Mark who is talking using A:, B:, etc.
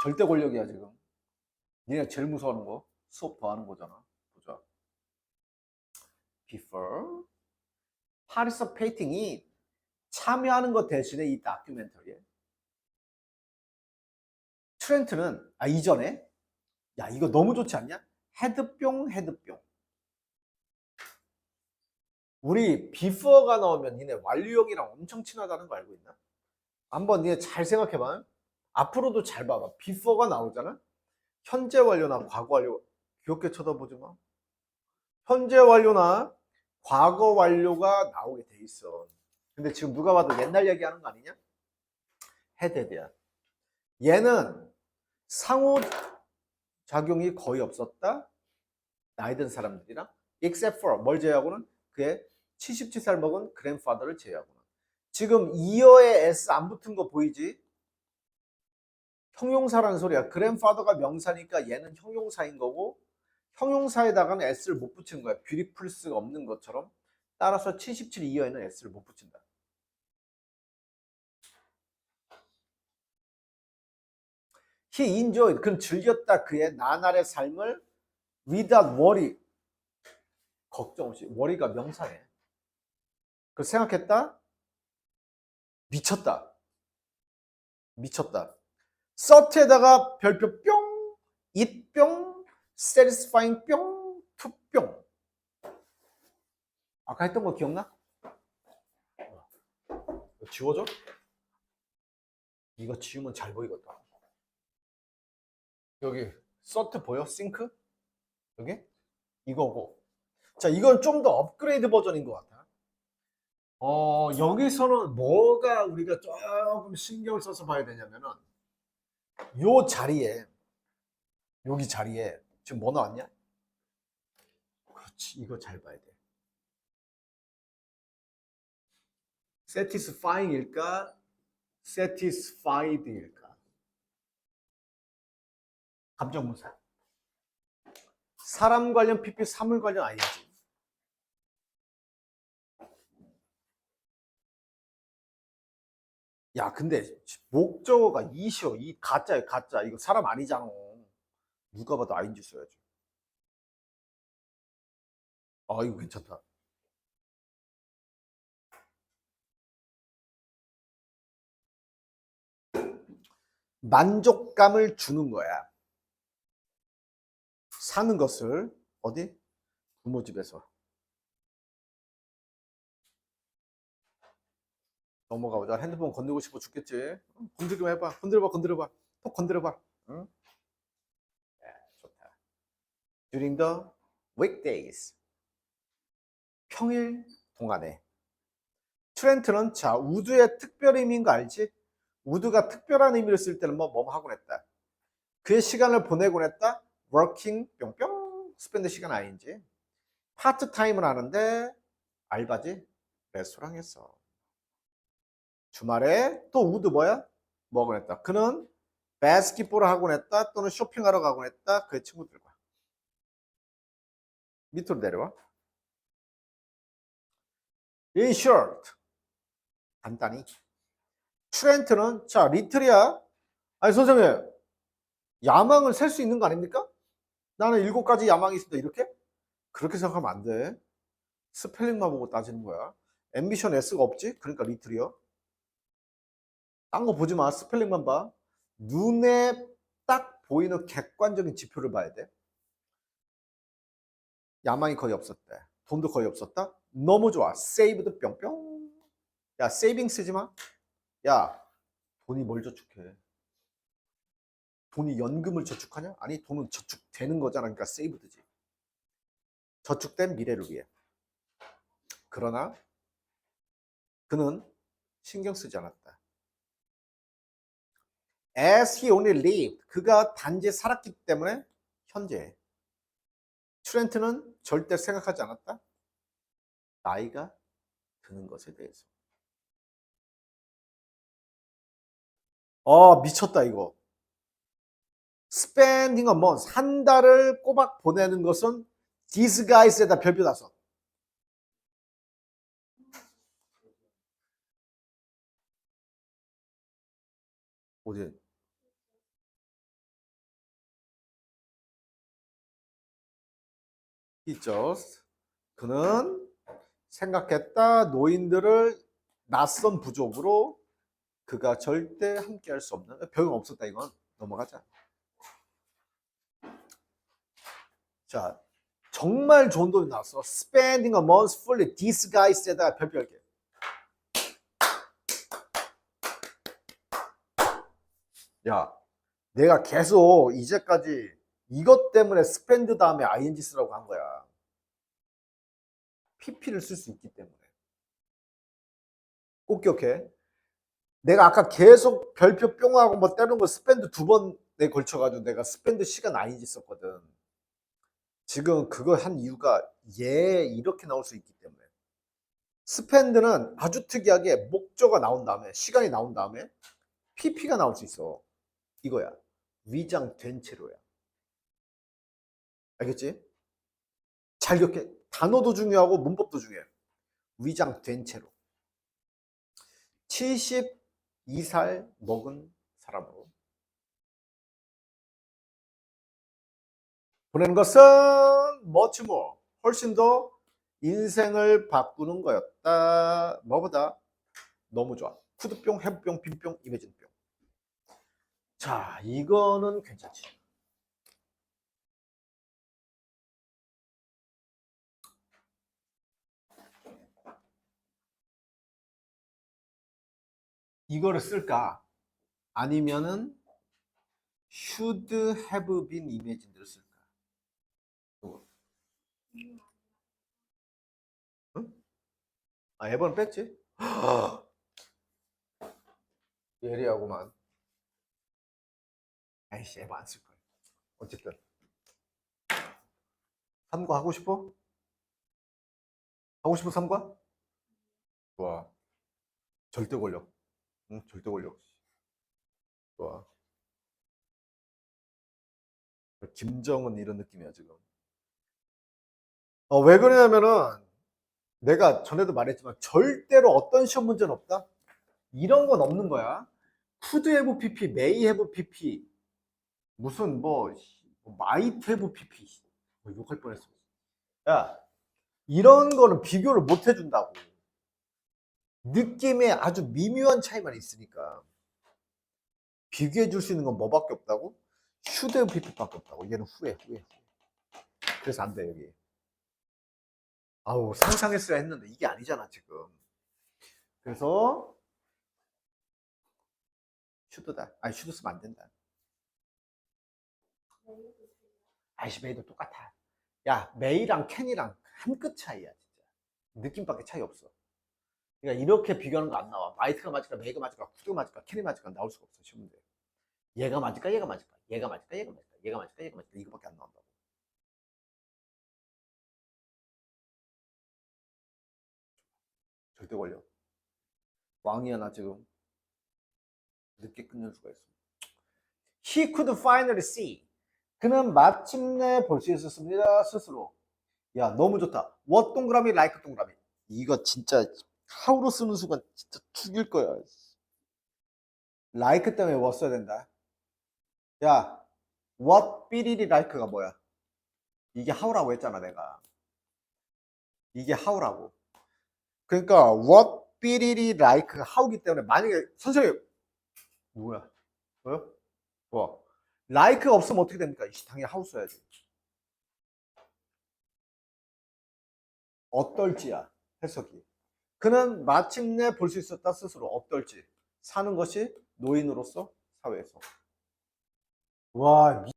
A: 절대 권력이야 지금. 니네 제일 무서워하는 거 수업 더 하는 거잖아. 보자. Before participating이 참여하는 것 대신에 이 다큐멘터리에 트렌트는 아 이전에 야 이거 너무 좋지 않냐? 헤드뿅 헤드뿅. 우리 비퍼가 나오면 니네 완료형이랑 엄청 친하다는 거 알고 있나? 한번 니네 잘 생각해봐. 앞으로도 잘 봐봐. 비퍼가 나오잖아? 현재 완료나 과거 완료. 귀엽게 쳐다보지 마. 현재 완료나 과거 완료가 나오게 돼 있어. 근데 지금 누가 봐도 옛날 얘기하는 거 아니냐? 헤드야. 얘는 상호 작용이 거의 없었다. 나이 든 사람들이랑 except for 뭘 제외하고는 그의 77살 먹은 grandfather를 제외하고는 지금 이어에 s 안 붙은 거 보이지? 형용사라는 소리야. grandfather가 명사니까 얘는 형용사인 거고 형용사에다가는 s를 못 붙이는 거야. 뷰티풀스가 없는 것처럼 따라서 77 이어에는 s를 못 붙인다. He enjoyed. 그는 즐겼다. 그의 나날의 삶을 without worry. 걱정 없이. worry가 명사네. 그 생각했다? 미쳤다. 미쳤다. 서트에다가 별표 뿅, it 뿅, satisfying 뿅, to 뿅. 아까 했던 거 기억나? 지워줘? 이거 지우면 잘 보이겠다. 여기 서트 보여? 싱크? 여기? 이거고. 자, 이건 좀 더 업그레이드 버전인 것 같아. 어, 여기서는 뭐가 우리가 조금 신경을 써서 봐야 되냐면은 요 자리에 여기 자리에 지금 뭐 나왔냐? 그렇지. 이거 잘 봐야 돼. satisfying일까? satisfied일까? 감정문사. 사람 관련 PP, 사물 관련 ING. 야, 근데 목적어가 이시여, 이 가짜야, 가짜. 이거 사람 아니잖아. 누가 봐도 ING 써야지. 아, 이거 괜찮다. 만족감을 주는 거야. 사는 것을 어디? 부모 집에서. 넘어가 보자. 핸드폰 건들고 싶어 죽겠지. 건들기만 해봐. 건드려봐, 건드려봐. 톡 건드려봐. 응? 야, 좋다. During the weekdays. 평일 동안에. 트렌트는 자, 우드의 특별 의미인 거 알지? 우드가 특별한 의미를 쓸 때는 뭐, 뭐 하곤 했다. 그의 시간을 보내곤 했다. working, 뿅뿅. 스펜드 시간 아닌지. 파트타임을 하는데, 알바지? 레스토랑에서. 주말에 또 우드 뭐야? 뭐하곤 했다. 그는 바스켓볼을 하곤 했다. 또는 쇼핑하러 가곤 했다. 그의 친구들과. 밑으로 내려와. In short. 간단히. 트렌트는 자 리틀이야. 아니 선생님 야망을 셀 수 있는 거 아닙니까? 나는 일곱 가지 야망이 있습니다. 이렇게? 그렇게 생각하면 안 돼. 스펠링만 보고 따지는 거야. 앰비션 S가 없지? 그러니까 리틀이요. 딴 거 보지 마. 스펠링만 봐. 눈에 딱 보이는 객관적인 지표를 봐야 돼. 야망이 거의 없었대. 돈도 거의 없었다. 너무 좋아. 세이브도 뿅뿅. 야, 세이빙 쓰지 마. 야, 돈이 뭘 저축해? 돈이 연금을 저축하냐? 아니, 돈은 저축되는 거잖아. 그러니까 세이브드지. 저축된 미래를 위해. 그러나 그는 신경 쓰지 않았다. As he only lived, 그가 단지 살았기 때문에 현재 트렌트는 절대 생각하지 않았다. 나이가 드는 것에 대해서. 어, 미쳤다, 이거. spending a month, 한 달을 꼬박 보내는 것은 disguise에다 별표 다섯. 어디? He just 그는 생각했다 노인들을 낯선 부족으로 그가 절대 함께 할 수 없는 병 없었다 이건 넘어가자. 자 정말 좋은 돈이 나왔어. Spending a month fully disguised에다가 별별게. 야, 내가 계속 이제까지 이것 때문에 spend 다음에 ing 쓰라고 한 거야. pp를 쓸 수 있기 때문에. 꼭 기억해. 내가 아까 계속 별표 뿅하고 뭐 때리는 거 스펜드 두 번에 걸쳐가지고 내가 스펜드 시간 ing 썼거든. 지금 그거 한 이유가 얘 이렇게 나올 수 있기 때문에. 스펜드는 아주 특이하게 목적어가 나온 다음에 시간이 나온 다음에 pp가 나올 수 있어. 이거야. 위장된 채로야. 알겠지? 잘 기억해. 단어도 중요하고 문법도 중요해. 위장된 채로. 72살 먹은 사람으로. 보내는 것은 much more. 훨씬 더 인생을 바꾸는 거였다. 뭐보다? 너무 좋아. 푸드뿅, 해부뿅, 빈뿅, 이매진뿅. 자, 이거는 괜찮지. 이거를 쓸까? 아니면은 should have been imagined를 쓸까? 이거. 응? 아, 에버는 뺐지? 예리하구만. 아이씨, 에버 안쓸 거야. 어쨌든. 삼과 하고 싶어? 하고 싶어, 삼과? 좋아. 절대 권력. 응, 절대 권력. 좋아. 김정은 이런 느낌이야, 지금. 어, 왜 그러냐면은, 내가 전에도 말했지만, 절대로 어떤 시험 문제는 없다? 이런 건 없는 거야. have pp, may have pp, 무슨 뭐, 뭐 might have pp. 뭐 욕할 뻔했어. 야, 이런 거는 비교를 못 해준다고. 느낌에 아주 미묘한 차이만 있으니까. 비교해 줄 수 있는 건 뭐밖에 없다고? have pp밖에 없다고. 얘는 후에, 후에, 후에. 그래서 안 돼, 여기. 아우, 상상했어야 했는데 이게 아니잖아, 지금. 그래서 슈드다. 아니 슈드 쓰면 안 된다. 아이씨 메이도 똑같아. 야 메이랑 캔이랑 한 끗 차이야 진짜. 느낌밖에 차이 없어. 그러니까 이렇게 비교하는 거 안 나와. 마이트가 맞을까, 메이가 맞을까, 쿠드가 맞을까, 캔이 맞을까 나올 수가 없어 시험인데. 얘가 맞을까, 얘가 맞을까, 얘가 맞을까, 얘가 맞을까, 얘가 맞을까, 얘가 맞을까 이거밖에 안 나온다고. 절대 걸려. 왕이야 나 지금. 늦게 끝낼 수가 있어. He could finally see. 그는 마침내 볼 수 있었습니다. 스스로. 야, 너무 좋다. what 동그라미, like 동그라미. 이거 진짜 하우로 쓰는 순간 진짜 죽일 거야. like 때문에 써야 된다. 야, what 삐리리 like가 뭐야? 이게 how라고 했잖아, 내가. 이게 how라고. 그러니까 what 삐리리 like가 how기 때문에 만약에 선생님 뭐야? 뭐요? 뭐? 라이크가 없으면 어떻게 됩니까? 당연히 하우 써야지. 어떨지야 해석이. 그는 마침내 볼 수 있었다 스스로 어떨지 사는 것이 노인으로서 사회에서. 와